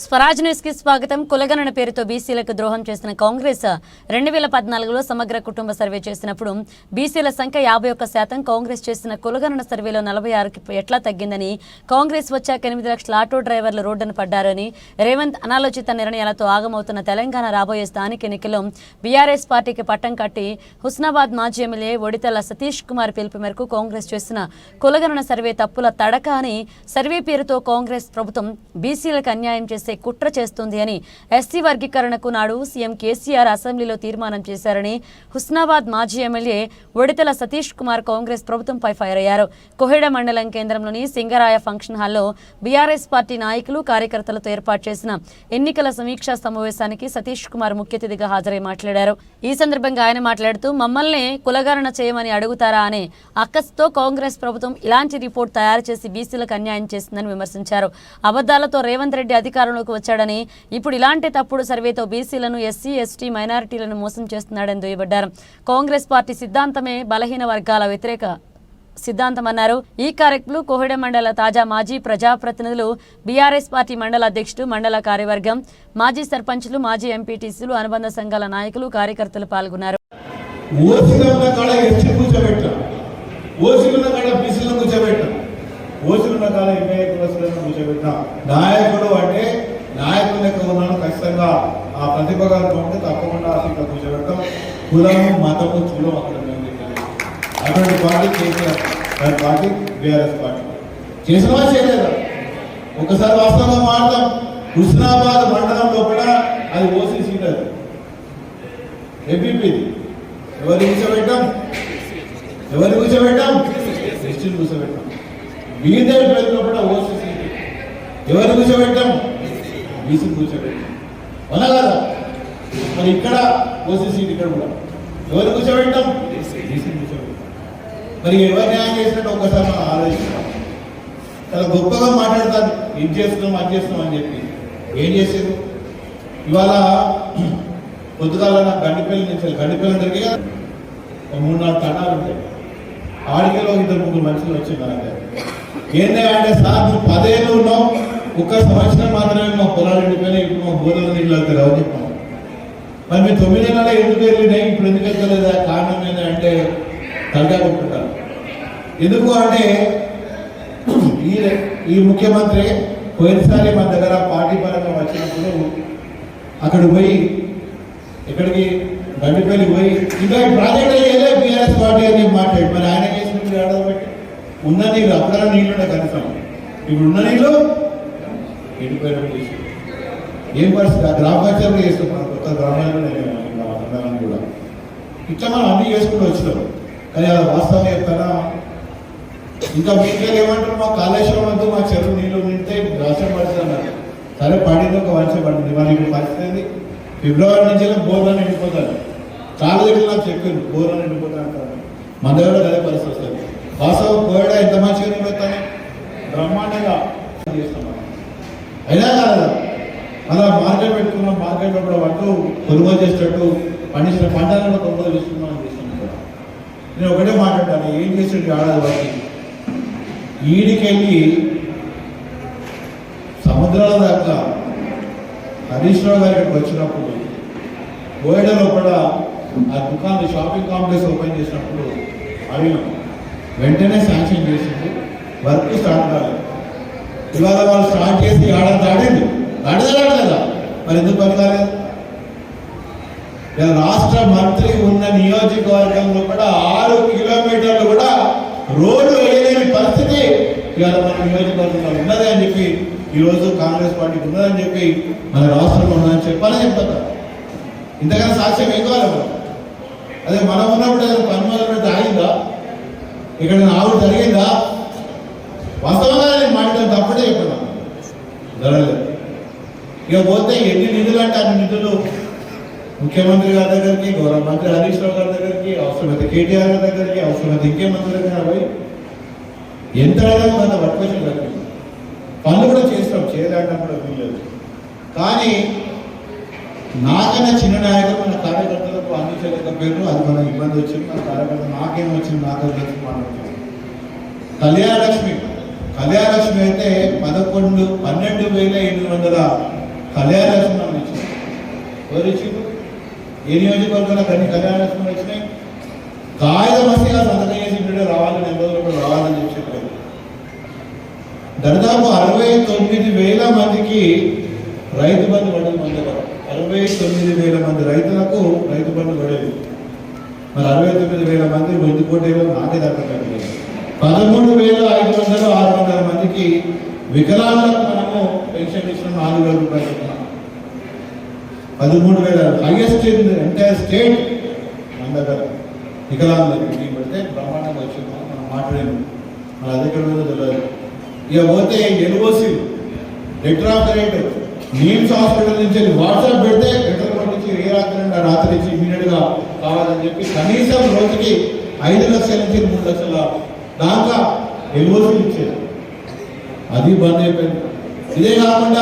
స్వరాజ్ న్యూస్కి స్వాగతం. కులగణన పేరుతో బీసీలకు ద్రోహం చేసిన కాంగ్రెస్ రెండు వేల పద్నాలుగులో సమగ్ర కుటుంబ సర్వే చేసినప్పుడు బీసీల సంఖ్య యాభై ఒక్క శాతం కాంగ్రెస్ చేసిన కులగణన సర్వేలో నలభై ఆరుకి ఎట్లా తగ్గిందని కాంగ్రెస్ వచ్చాక ఎనిమిది లక్షల ఆటో డ్రైవర్లు రోడ్డున పడ్డారని రేవంత్ అనాలోచిత నిర్ణయాలతో ఆగమవుతున్న తెలంగాణ రాబోయే స్థానిక ఎన్నికల్లో బీఆర్ఎస్ పార్టీకి పట్టం కట్టి హుస్నాబాద్ మాజీ ఎమ్మెల్యే ఒడితల సతీష్ కుమార్ పిలుపు మేరకు కాంగ్రెస్ చేసిన కులగణన సర్వే తప్పుల తడక అని సర్వే పేరుతో కాంగ్రెస్ ప్రభుత్వం బీసీలకు అన్యాయం చేసి కుట్ర చేస్తుంది అని ఎస్సీ వర్గీకరణకు నాడు సీఎం కేసీఆర్ అసెంబ్లీలో తీర్మానం చేశారని హుస్నాబాద్ మాజీ ఎమ్మెల్యే ఒడితల సతీష్ కుమార్ కాంగ్రెస్ ప్రభుత్వంపై ఫైర్ అయ్యారు. కోహెడ మండలం కేంద్రంలోని సింగరాయ ఫంక్షన్ హాల్లో బీఆర్ఎస్ పార్టీ నాయకులు కార్యకర్తలతో ఏర్పాటు చేసిన ఎన్నికల సమీక్షా సమావేశానికి సతీష్ కుమార్ ముఖ్య అతిథిగా హాజరై మాట్లాడారు. ఈ సందర్భంగా ఆయన మాట్లాడుతూ మమ్మల్ని కులగణన చేయమని అడుగుతారా? అనే అక్కస్తో కాంగ్రెస్ ప్రభుత్వం ఇలాంటి రిపోర్ట్ తయారు చేసి బీసీలకు అన్యాయం చేసిందని విమర్శించారు. అబద్దాలతో రేవంత్ రెడ్డి అధికారంలోకి వచ్చాడని ఇప్పుడు ఇలాంటి తప్పుడు సర్వేతో బీసీలను ఎస్సీ ఎస్టీ మైనారిటీలను మోసం చేస్తున్నాడని దుయ్యబడ్డారు కాంగ్రెస్ పార్టీ సిద్ధాంతమే బలహీన వర్గాల వ్యతిరేక సిద్ధాంతమన్నారు. ఈ కార్యక్రమంలో కోహెడ మండల తాజా మాజీ ప్రజాప్రతినిధులు బీఆర్ఎస్ పార్టీ మండల అధ్యక్షుడు మండల కార్యవర్గం మాజీ సర్పంచులు మాజీ ఎంపీటీసీలు అనుబంధ సంఘాల నాయకులు కార్యకర్తలు పాల్గొన్నారు. ఓసీలో ఉన్న కాడ ఎస్టీ కూర్చోబెట్టాం. ఓసీలో ఉన్న కాడ బీసీలను కూర్చోబెట్టాం. ఓసీలో కాలం కాడ ఎంఏ కులసులను నాయకుడు అంటే నాయకుల లెక్క ఉన్నాను ఖచ్చితంగా ఆ ప్రతిభగాలు ఉంటే తప్పకుండా ఆ సీట్లో కూర్చోబెట్టాం కులము మతము చూడం అక్కడ మేము అటువంటి పార్టీ కేసీఆర్ దాని పార్టీ బీఆర్ఎస్ పార్టీ. చేసినవా చేయలేదా. ఒకసారి వాస్తవంగా మాట్లాడతాం హుస్నాబాద్ మండలంలో కూడా అది ఓసీ సీట్ అది. ఎంపీపీది ఎవరు కూర్చోబెట్టాం? ఎవరు కూర్చోబెట్టాం? ఎస్టీలు కూర్చోబెట్టాం. బీదేవి పేరులో కూడా ఓసీసీ. ఎవరు కూర్చోబెట్టాం? బీసీ కూర్చోబెట్టాం. అవునా కదా? మరి ఇక్కడ ఓసీసీ ఇక్కడ కూడా. ఎవరు కూర్చోబెట్టాం? బీసీ కూర్చోబెట్టాం. మరి ఎవరు న్యాయం చేసినట్టు ఒక్కసారి మనం ఆలోచిస్తాం. చాలా గొప్పగా మాట్లాడతారు. ఏం చేస్తున్నాం అది చేస్తున్నాం అని చెప్పి. ఏం చేశారు? ఇవాళ పొద్దుగాల నాకు గండిపల్లి నుంచి గండిపల్లి దగ్గరికి మూడు నాలుగు తడాలు ఉంటాయి ఆడికలో ఇద్దరు ముగ్గురు మనుషులు వచ్చింది నా దగ్గర ఏంటి అంటే సార్ నువ్వు పదేళ్ళు ఉన్నావు. ఒక్క సంవత్సరం మాత్రమే మా పొలాలు ఎండిపోయినాయి. ఇప్పుడు మా బోధన నీళ్ళు వెళ్తారు అని చెప్పాను. మరి మీ తొమ్మిది నెలల ఎందుకు వెళ్ళినాయి? ఇప్పుడు ఎందుకు వెళ్తలేదా కారణం ఏంటంటే తండ్రి కొట్టుకుంటారు. ఎందుకు అంటే ఈ ఈ ముఖ్యమంత్రి పోయినసారి మా దగ్గర పార్టీ పరంగా వచ్చినప్పుడు అక్కడ పోయి ఇక్కడికి బండిపల్లి పోయి ఇంకా ప్రాజెక్ట్ అయ్యేదే బీఆర్ఎస్ పార్టీ అని మాట్లాడి మరి ఆయనకి ఉన్న నీళ్ళు అక్కడ నీళ్ళు కనీసం. ఇప్పుడు ఉన్న నీళ్ళు ఎండిపోయిన ఏం పరిస్థితి? ఆ గ్రామ పంచాయతీ చేస్తున్నాం కొత్త గ్రామాలను అందరం కూడా. ఇట్లా మనం అన్ని చేసుకుంటూ వచ్చినాం. కానీ అది వాస్తవం చెప్తారా ఇంకా మీకేం ఏమంటారు? మా కాళేశ్వరం వద్దు మా చెరువు నీళ్ళు నింటే రాష్ట్రం పడుతున్నారు సరే పడింది ఒక వర్షం పడింది. మరి ఇప్పుడు పరిస్థితి ఏంది? ఫిబ్రవరి నుంచి బోర్లో నిండిపోతారు. చాలా దగ్గర నాకు చెప్పింది బోర్లో నిండిపోతాను మన దగ్గర అదే పరిస్థితి వస్తుంది. వాస్తవం కోయడ ఎంత మంచిగా నిండిపోతాను బ్రహ్మాండంగా చేస్తాం మనం. అయినా కాదా అలా మార్కెట్ పెట్టుకున్నాం మార్కెట్లో కూడా పట్టు కొనుగోలు చేసేటట్టు పండించిన పంటలను కూడా కొనుగోలు చేస్తున్నాం చేస్తున్నాం నేను ఒకటే మాట్లాడాను ఏం చేసేది ఆడదు వాటి ఈడికెళ్ళి సముద్రాల దాకా హరీష్ రావు గారి ఇక్కడికి వచ్చినప్పుడు గోయడలో కూడా ఆ దుకాణం షాపింగ్ కాంప్లెక్స్ ఓపెన్ చేసినప్పుడు అడిగినాం. వెంటనే శాంక్షన్ చేసింది. వర్క్ స్టార్ట్ కాలేదు. ఇవాళ వాళ్ళు స్టార్ట్ చేసి ఆడ దాడింది దాడిదాడు కదా మరి ఎందుకు పని కాలేదు రాష్ట్ర మంత్రి ఉన్న నియోజకవర్గంలో కూడా ఆరు కిలోమీటర్లు కూడా రోడ్లు వేయలేని పరిస్థితి ఇవాళ మన నియోజకవర్గంలో ఉన్నది అని చెప్పి ఈరోజు కాంగ్రెస్ పార్టీకి ఉన్నదని చెప్పి మన రాష్ట్రంలో ఉన్నదని చెప్పాలని చెప్తారు ఇంతకన్నా సాక్ష్యం ఏం కావాలి అదే మనం ఉన్నప్పుడు ఏదైనా పని మొదలు పెడితే ఆగిందా? ఇక్కడ ఆవిడ జరిగిందా? వాస్తవంగా నేను మాట్లాడడం తప్పటే చెప్తున్నాను జరగలేదు. ఇక పోతే ఎన్ని నిధులు అంటే అన్ని నిధులు ముఖ్యమంత్రి గారి దగ్గరికి గౌరవ మంత్రి హరీష్ రావు గారి దగ్గరికి అవసరమైతే కేటీఆర్ గారి దగ్గరికి అవసరమైతే ఇంకే మంత్రి దగ్గర పోయి ఎంత అడగమో పనులు కూడా చేస్తాం చేయలేడం కూడా కానీ నాకనే చిన్న నాయకులు మన కార్యకర్తలకు అందించలేకపోయారు అది మన ఇబ్బంది వచ్చింది. మన కార్యకర్త నాకేం వచ్చింది నాతో వచ్చి మాట్లాడుతున్నాం కళ్యాణలక్ష్మి కళ్యాణలక్ష్మి అయితే పదకొండు పన్నెండు వేల ఎనిమిది వందల కళ్యాణలక్ష్మి మనం ఇచ్చింది. ఎవరు ఇచ్చిండు ఏ నియోజకవర్గంలో కొన్ని కళ్యాణలక్ష్మి వచ్చినాయి కాగితం మసిగా సంతకం చేసి వీడియో రావాలని ఎన్ని రోజులు రావాలని చెప్పి చెప్పారు దాదాపు అరవై తొమ్మిది వేల మందికి రైతు బంధు పడేది మన దగ్గర అరవై తొమ్మిది వేల మంది రైతులకు రైతు బంధు పడేది. మరి అరవై తొమ్మిది వేల మంది వెండి కోటేలో నాకే దక్కలేదు పదమూడు వేల ఐదు వందల ఆరు వందల మందికి వికలాంగులకు మనము పెన్షన్ ఇచ్చిన నాలుగు వేల రూపాయలు పదమూడు వేల హైయెస్ట్ ఇన్ ఎంటైర్ స్టేట్ మన దగ్గర వికలాంగులకు పెడితే బ్రహ్మాండంగా వచ్చింది. మనం మాట్లాడాము మన అధికారులు తెలియదు. ఇక పోతే ఎన్ఓసీలు letter of rate. NIMS hospital నుంచి వాట్సాప్ పెడితే లెటర్ నుంచి ఏ రాత్రి ఆ రాత్రి నుంచి ఇమీడియట్గా కావాలని చెప్పి కనీసం రోజుకి ఐదు లక్షల నుంచి మూడు లక్షల దాకా ఎన్ఓసి ఇచ్చేది. అది బంద్ అయిపోయింది. ఇదే కాకుండా